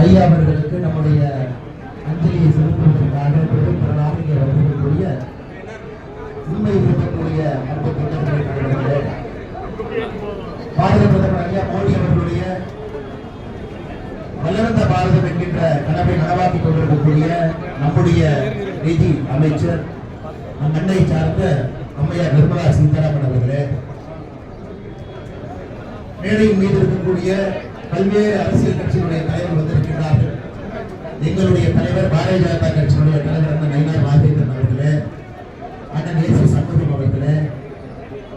ஐயா அவர்களுக்கு நம்முடைய அஞ்சலியை செலுத்துவதற்காக பெரும்பெருளாக இங்கே வந்திருக்கக்கூடிய உண்மை இருக்கக்கூடிய அன்பு தொண்டர்களை பாரத பிரதமர் ஐயா மோடி அவர்களுடைய வளர்ந்த பாரதம் என்கின்ற கனவை நனவாக்கிக் கொண்டிருக்கக்கூடிய நம்முடைய நிதி அமைச்சர் நம் அன்னை சார்ந்த அம்மையார் நிர்மலா சீதாராமன் அவர்களே மேடையின் மீது இருக்கக்கூடிய பல்வேறு அரசியல் கட்சிகளுடைய தலைவர்கள் எங்களுடைய தலைவர் பாரதிய ஜனதா கட்சியினுடைய தலைவர் அண்ணன் நயினார் ராஜேந்திரன் அவர்களே அண்ணன் ஏசி சண்முகம் அவர்களே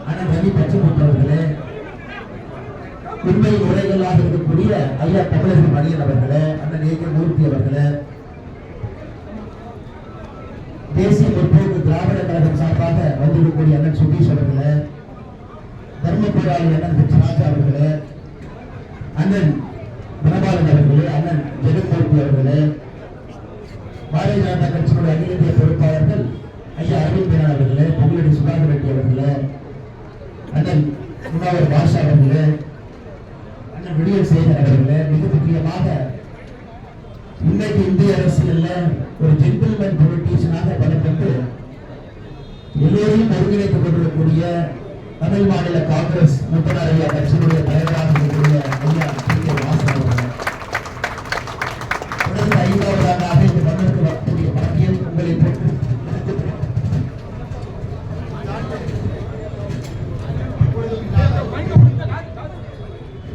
அண்ணன் ரவி பச்சமுத்து அவர்களே உண்மை உரைகளாக இருக்கக்கூடிய ஐயா தமிழக மணியன் அவர்களே அண்ணன் ஏ கே மூர்த்தி அவர்களே தேசிய முற்போக்கு திராவிட கழகம் சார்பாக வந்திருக்கக்கூடிய அண்ணன் சுதீஷ் அவர்களே தர்மபுராளி அண்ணன் ராஜா அவர்களே அண்ணன் குணபாலன் அவர்களே அண்ணன் ஜெகன்மூர்த்தி அவர்களே பாரதிய ஜனதா கட்சியினுடைய அகில இந்திய பொறுப்பாளர்கள் ஐயா அரவிந்தன் அவர்களே பொங்கலடி சுதாகர் ரெட்டி அவர்களே அண்ணன் முன்னாவர் பாஷா அவர்களே அண்ணன் விடியல் சேகர் அவர்களே மிக முக்கியமாக இன்னைக்கு இந்திய அரசியல்ல ஒரு ஜென்டில்மேன் பொலிட்டீஷியனாக பலப்பட்டு எல்லோரையும் ஒருங்கிணைத்துக் கொண்டிருக்கக்கூடிய தமிழ் மாநில காங்கிரஸ் முப்பதார் ஐயா கட்சியினுடைய தலைவராக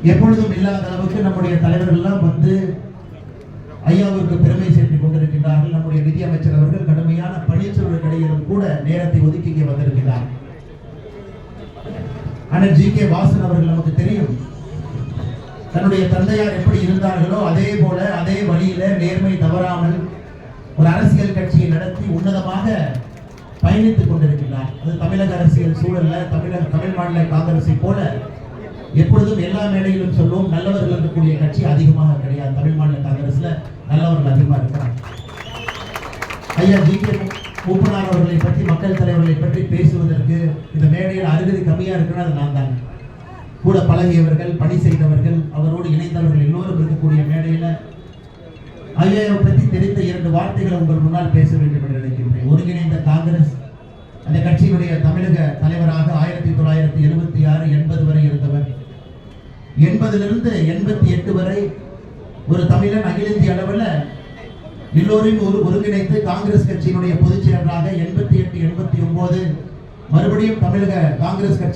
எப்பொழுதும் இல்லாத அளவுக்கு நம்முடைய தலைவர்கள்லாம் வந்து ஐயாவிற்கு பெருமை சேர்த்துக் கொண்டிருக்கின்றார்கள். நம்முடைய நிதியமைச்சர் அவர்கள் கடுமையான பணிச்சூழல் இடையிலும் கூட நேரத்தை ஒதுக்கி இங்கே வந்திருக்கிறார். ஆனால் ஜி கே வாசன் அவர்கள் நமக்கு தெரியும். தன்னுடைய தந்தையார் எப்படி இருந்தார்களோ அதே போல அதே வழியில நேர்மை தவறாமல் ஒரு அரசியல் கட்சியை நடத்தி உன்னதமாக பயணித்துக் கொண்டிருக்கிறார். அது தமிழக அரசியல் சூழல்ல தமிழக தமிழ் மாநில காங்கிரஸை போல எப்பொழுதும் எல்லா மேடையிலும் சொல்லுவோம் நல்லவர்கள் இருக்கக்கூடிய கட்சி அதிகமாக கிடையாது. தமிழ் மாநில காங்கிரஸ்ல நல்லவர்கள் அதிகமா இருக்கிறாங்க ஐயா ஜி. கே. மூப்பனார் அவர்களை பற்றி மக்கள் தலைவர்களை பற்றி பேசுவதற்கு இந்த மேடையில் அருகதி கம்மியா இருக்குன்னா அது நான் தான். கூட பழகியவர்கள் பணி செய்தவர்கள் அவரோடு இணைந்தவர்கள் எல்லோரும் இருக்கக்கூடிய மேடையில ஐயாவை பற்றி தெரிந்த இரண்டு வார்த்தைகளை உங்கள் முன்னால் பேச வேண்டும் என்று நினைக்கின்றேன். ஒருங்கிணைந்த காங்கிரஸ் அந்த கட்சியினுடைய தமிழக தலைவராக ஆயிரத்தி தொள்ளாயிரத்தி எழுபத்தி ஆறு எண்பது வரை எண்பதிலிருந்து எண்பத்தி எட்டு வரை ஒரு தமிழன் அகில இந்திய அளவில் எல்லோரையும் ஒரு ஒருங்கிணைத்து காங்கிரஸ் கட்சியினுடைய பொதுச் செயலராக எண்பத்தி எட்டு எண்பத்தி ஒன்பது மறுபடியும் தமிழக காங்கிரஸ் கட்சி